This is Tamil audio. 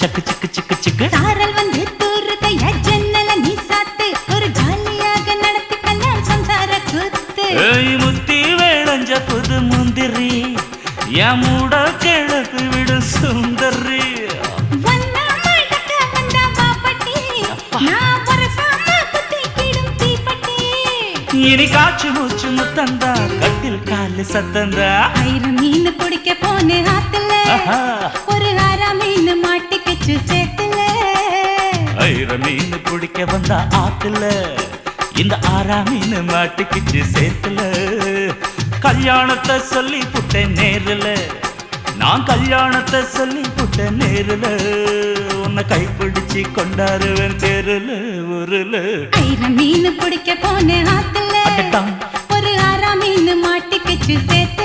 சக்கு சிக்கு சிக்கு சிக்கு. சாரல் வந்து தூரு கைய ஜன்னல நீ சாத்து. ஒரு ஜாலியாக நடத்திக்கலாம் சம்சார கூத்து. ஏய் முத்தி வேளஞ்ச புது முந்திரி என் மூட கிழக்கு விடு சுந்தரி. இனி காற்று மூச்சு முத்தந்தா கட்டில் காலு சத்தந்தா. ஆயிரம் மீன் பிடிக்க போன ஆத்துல. ஒரு ஆறா மீன் மாட்டிக்கிச்சு சேத்துல ஐர மீன் பிடிக்க வந்த ஆத்துல இந்த ஆறா மீன் மாட்டிக்கிச்சு சேத்துல கல்யாணத்தை சொல்லி புட்டேன் நேருல நான் கல்யாணத்தை சொல்லி புட்டேன் நேருல. உன்னை கைப்பிடிச்சு கொண்டாருவேன் தெருல ஊருல. ஆயிரம் மீன் பிடிக்க போன ஆத்துல. ஒரு ஆறா மீன் மாட்டிக்கிச்சு சேத்துல